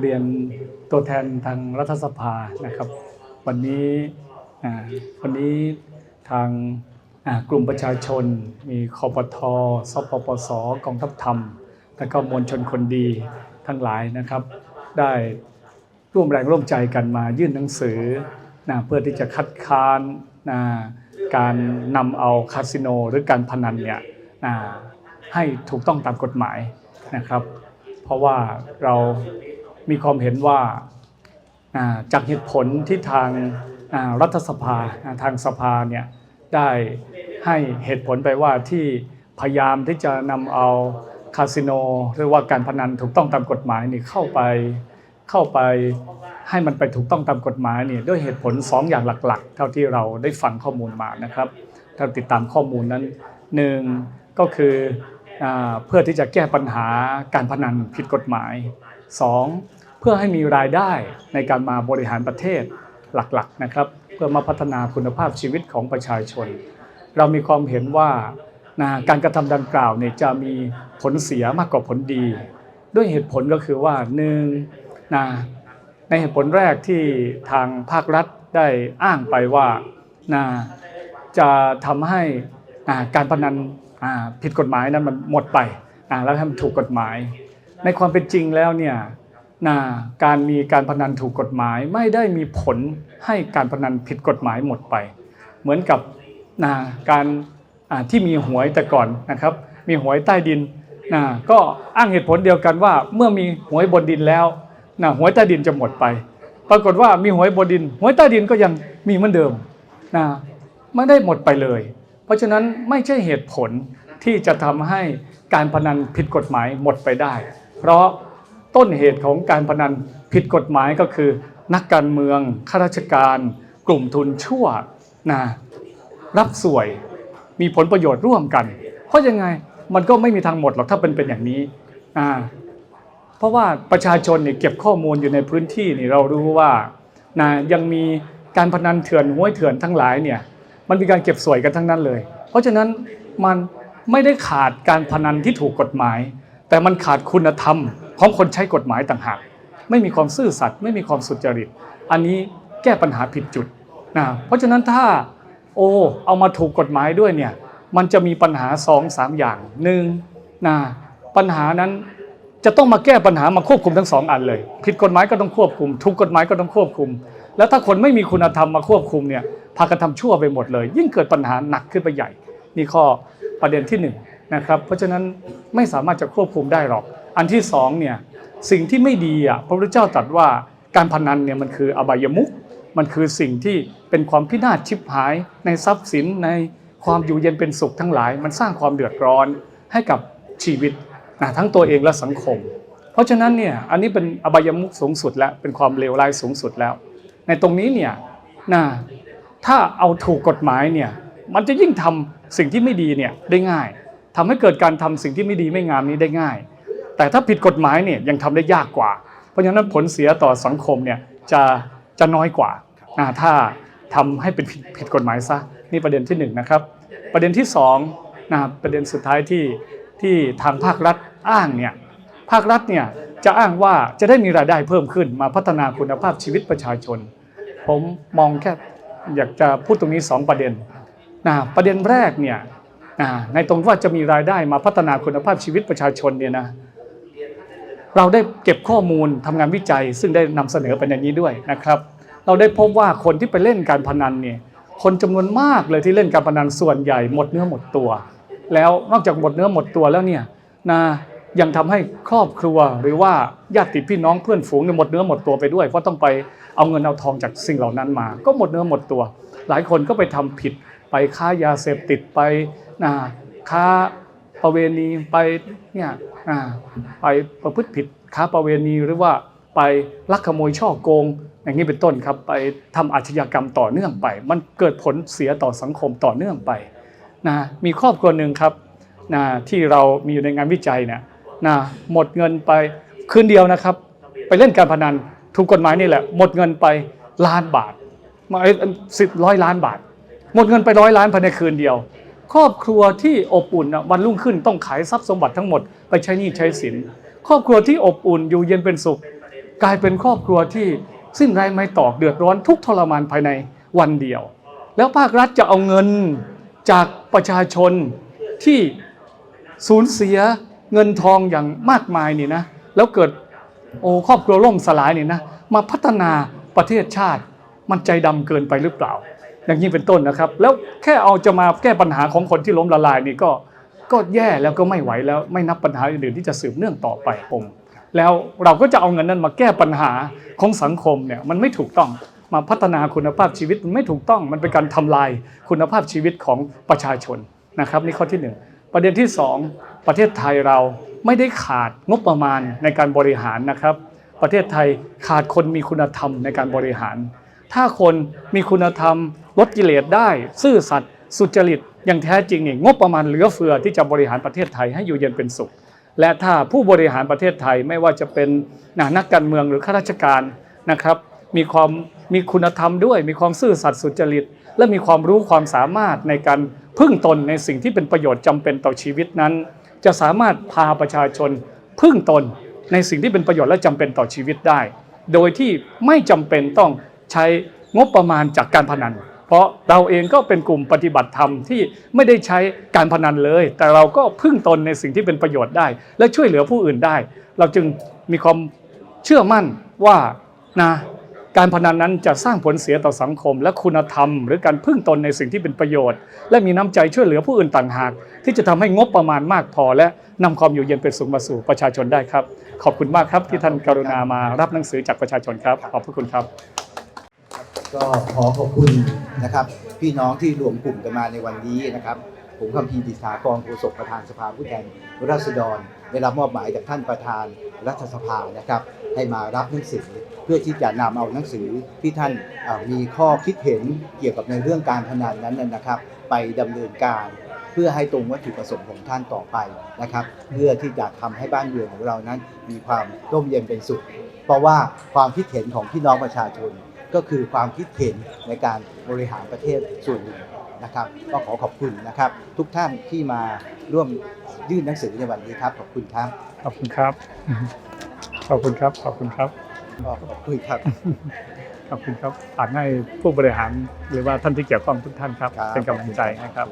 เรียนตัวแทนทางรัฐสภานะครับ วันนี้วันนี้ทางกลุ่มประชาชน มีคอปทสปปสกองทัพธรรม และก็มวลชนคนดีทั้งหลายนะครับ ได้ร่วมแรงร่วมใจกันมายื่นหนังสือนะเพื่อที่จะคัดค้านนะการนำเอาคาสิโนหรือการพนันเนี่ยนะ ให้ถูกต้องตามกฎหมายนะครับ เพราะว่าเรามีความเห็นว่าจากเหตุผลที่ทางรัฐสภาทางสภาเนี่ยได้ให้เหตุผลไปว่าที่พยายามที่จะนำเอาคาสิโนหรือว่าการพนันถูกต้องตามกฎหมายนี่เข้าไปเข้าไปให้มันไปถูกต้องตามกฎหมายนี่ด้วยเหตุผลสองอย่างหลักๆ เท่าที่เราได้ฟังข้อมูลมานะครับถ้าติดตามข้อมูลนั้นหนึ่งก็คือ เพื่อที่จะแก้ปัญหาการพนันผิดกฎหมาย 2. เพื่อให้มีรายได้ในการมาบริหารประเทศหลักๆนะครับ เพื่อมาพัฒนาคุณภาพชีวิตของประชาชน เรามีความเห็นว่าการกระทำดังกล่าวเนี่ยจะมีผลเสียมากกว่าผลดี ด้วยเหตุผลก็คือว่าหนึ่งนะในเหตุผลแรกที่ทางภาครัฐได้อ้างไปว่านะจะทำให้การพนัน ผิดกฎหมายนั้นมันหมดไปแล้วให้มันถูกกฎหมาย ในความเป็นจริงแล้วเนี่ยการมีการพนันถูกกฎหมายไม่ได้มีผลให้การพนันผิดกฎหมายหมดไป เหมือนกับการที่มีหวยแต่ก่อนนะครับ มีหวยใต้ดินนะก็อ้างเหตุผลเดียวกันว่า เมื่อมีหวยบนดินแล้วนะหวยใต้ดินจะหมดไป ปรากฏว่ามีหวยบนดินหวยใต้ดินก็ยังมีเหมือนเดิมนะไม่ได้หมดไปเลย ราะฉะนั้นไม่ใช่เหตุผลที่จะทำให้การพนันผิดกฎหมายหมดไปได้ เพราะต้นเหตุของการพนันผิดกฎหมายก็คือ นักการเมืองข้าราชการ กลุ่มทุนชั่วนะรับสวยมีผลประโยชน์ร่วมกัน เพราะยังไงมันก็ไม่มีทางหมดหรอกถ้าเป็นเป็นอย่างนี้อ่าเพราะว่าประชาชนเนี่ยเก็บข้อมูลอยู่ในพื้นที่นี่เรารู้ว่านะยังมีการพนันเถื่อนห้วยเถื่อนทั้งหลายเนี่ย มันมีการเก็บสวยกันทั้งนั้นเลย เพราะฉะนั้นมันไม่ได้ขาดการพนันที่ถูกกฎหมาย แต่มันขาดคุณธรรมของคนใช้กฎหมายต่างหากไม่มีความซื่อสัตย์ไม่มีความสุจริต อันนี้แก้ปัญหาผิดจุดนะเพราะฉะนั้นถ้าโอ้เอามาถูกกฎหมายด้วยเนี่ยมันจะมีปัญหาสองสามอย่างหนึ่งนะปัญหานั้น จะต้องมาแก้ปัญหามาควบคุมทั้งสองอันเลย ผิดกฎหมายก็ต้องควบคุม ถูกกฎหมายก็ต้องควบคุม แล้วถ้าคนไม่มีคุณธรรมมาควบคุมเนี่ยพากันทำชั่วไปหมดเลย ยิ่งเกิดปัญหาหนักขึ้นไปใหญ่ นี่ข้อประเด็นที่หนึ่งนะครับเพราะฉะนั้นไม่สามารถจะควบคุมได้หรอก อันที่สองเนี่ยสิ่งที่ไม่ดีอะพระพุทธเจ้าตรัสว่าการพนันเนี่ยมันคืออบายมุขมันคือสิ่งที่เป็นความพินาศชิบหาย ในทรัพย์สินในความอยู่เย็นเป็นสุขทั้งหลาย มันสร้างความเดือดร้อนให้กับชีวิต นะทั้งตัวเองและสังคม เพราะฉะนั้นเนี่ยอันนี้เป็นอบายมุขสูงสุดแล้วเป็นความเลวร้ายสูงสุดแล้ว ในตรงนี้เนี่ยนะถ้าเอาถูกกฎหมายเนี่ยมันจะยิ่งทำสิ่งที่ไม่ดีเนี่ยได้ง่ายทำให้เกิดการทำสิ่งที่ไม่ดีไม่งามนี้ได้ง่าย แต่ถ้าผิดกฎหมายเนี่ยยังทำได้ยากกว่า เพราะฉะนั้นผลเสียต่อสังคมเนี่ยจะจะน้อยกว่านะถ้าทำให้เป็นผิดผดกฎหมายซะนี่ประเด็นที่หนึ่งนะครับประเด็นที่สองนะประเด็นสุดท้ายที่ที่ทางภาครัฐ อ้างเนี่ยภาครัฐเนี่ยจะอ้างว่าจะได้มีรายได้เพิ่มขึ้นมาพัฒนาคุณภาพชีวิตประชาชน ผมมองแค่อยากจะพูดตรงนี้สองประเด็นนะประเด็นแรกเนี่ยนะในตรงว่าจะมีรายได้มาพัฒนาคุณภาพชีวิตประชาชนเนี่ยนะเราได้เก็บข้อมูลทำงานวิจัย ซึ่งได้นำเสนอไปในนี้ด้วยนะครับ เราได้พบว่าคนที่ไปเล่นการพนันเนี่ยคนจำนวนมากเลยที่เล่นการพนันส่วนใหญ่หมดเนื้อหมดตัว แล้วนอกจากหมดเนื้อหมดตัวแล้วเนี่ยนะ ยังทำให้ครอบครัวหรือว่าญาติพี่น้องเพื่อนฝูงเนี่ยหมดเนื้อหมดตัวไปด้วยเพราะต้องไปเอาเงินเอาทองจากสิ่งเหล่านั้นมา ก็หมดเนื้อหมดตัว หลายคนก็ไปทำผิด ไปค้ายาเสพติดไปนะค้าประเวณีไปเนี่ยอ่าไปประพฤติผิดค้าประเวณีหรือว่าไปลักขโมยช่อโกง อย่างนี้เป็นต้นครับ ไปทำอาชญากรรมต่อเนื่องไป มันเกิดผลเสียต่อสังคมต่อเนื่องไปนะมีครอบครัวหนึ่งครับนะที่เรามีอยู่ในงานวิจัยเนี่ย นะหมดเงินไปคืนเดียวนะครับ ไปเล่นการพนันถูกกฎหมายนี่แหละ หมดเงินไปล้านบาทมาสิบร้อยล้านบาท หมดเงินไปร้อยล้านภายในคืนเดียว ครอบครัวที่อบอุ่นวันรุ่งขึ้นต้องขายทรัพย์สมบัติทั้งหมดไปใช้หนี้ใช้สิน ครอบครัวที่อบอุ่นอยู่เย็นเป็นสุข กลายเป็นครอบครัวที่สิ้นแรงไม่ตอกเดือดร้อนทุกทรมานภายในวันเดียว แล้วภาครัฐจะเอาเงินจากประชาชนที่สูญเสีย เงินทองอย่างมากมายนี่นะแล้วเกิดโอ้ครอบครัวล่มสลายนี่นะมาพัฒนาประเทศชาติ มันใจดำเกินไปหรือเปล่า อย่างนี้เป็นต้นนะครับ แล้วแค่เอาจะมาแก้ปัญหาของคนที่ล้มละลายนี่ก็ก็แย่แล้วก็ไม่ไหวแล้วไม่นับปัญหาอื่นๆที่จะสืบเนื่องต่อไปผมแล้วเราก็จะเอาเงินนั้นมาแก้ปัญหาของสังคมเนี่ยมันไม่ถูกต้องมาพัฒนาคุณภาพชีวิตมันไม่ถูกต้องมันเป็นการทำลายคุณภาพชีวิตของประชาชนนะครับนี่ข้อที่หนึ่ง ประเด็นที่สองประเทศไทยเราไม่ได้ขาดงบประมาณในการบริหารนะครับ ประเทศไทยขาดคนมีคุณธรรมในการบริหาร ถ้าคนมีคุณธรรม ลดกิเลสได้ ซื่อสัตย์สุจริตอย่างแท้จริงนี่งบประมาณเหลือเฟือที่จะบริหารประเทศไทยให้อยู่เย็นเป็นสุข และถ้าผู้บริหารประเทศไทยไม่ว่าจะเป็นนักการเมืองหรือข้าราชการนะครับ มีความมีคุณธรรมด้วย มีความซื่อสัตย์สุจริต และมีความรู้ความสามารถในการพึ่งตนในสิ่งที่เป็นประโยชน์จำเป็นต่อชีวิตนั้น จะสามารถพาประชาชนพึ่งตนในสิ่งที่เป็นประโยชน์และจำเป็นต่อชีวิตได้ โดยที่ไม่จำเป็นต้องใช้งบประมาณจากการพนัน เพราะเราเองก็เป็นกลุ่มปฏิบัติธรรมที่ไม่ได้ใช้การพนันเลย แต่เราก็พึ่งตนในสิ่งที่เป็นประโยชน์ได้ และช่วยเหลือผู้อื่นได้ เราจึงมีความเชื่อมั่นว่านะ การพนันนั้นจะสร้างผลเสียต่อสังคม และคุณธรรม หรือการพึ่งตนในสิ่งที่เป็นประโยชน์ และมีน้ำใจช่วยเหลือผู้อื่นต่างหาก ที่จะทำให้งบประมาณมากพอ และนำความอยู่เย็นเป็นสุขมาสู่ประชาชนได้ครับ ขอบคุณมากครับที่ท่านกรุณามารับหนังสือจากประชาชนครับ ขอบพระคุณครับ ก็ขอขอบคุณนะครับ พี่น้องที่รวมกลุ่มกันมาในวันนี้นะครับผมคำพีดิษฐากรโฆษกประธานสภาผู้แทนราษฎร ได้รับมอบหมายจากท่านประธาน รัฐสภานะครับให้มารับหนังสือเพื่อที่จะนำเอาหนังสือที่ท่านมีข้อคิดเห็นเกี่ยวกับในเรื่องการพนันนั้นนะครับ ไปดำเนินการเพื่อให้ตรงวัตถุประสงค์ของท่านต่อไปนะครับ เพื่อที่จะทำให้บ้านเมืองของเรานั้น มีความร่มเย็นเป็นสุข เพราะว่าความคิดเห็นของพี่น้องประชาชน ก็คือความคิดเห็นในการบริหารประเทศส่วนหนึ่ง นะครับ ก็ขอขอบคุณนะครับ ทุกท่านที่มาร่วมยื่นหนังสือในวันนี้ครับขอบคุณครับขอบคุณครับ ขอบคุณครับ ขอบคุณครับ ก็ขอบคุณครับ ขอบคุณครับฝากให้ผู้บริหารหรือว่าท่านที่เกี่ยวข้องทุกท่านครับ ครับ เป็นกำลังใจนะครับ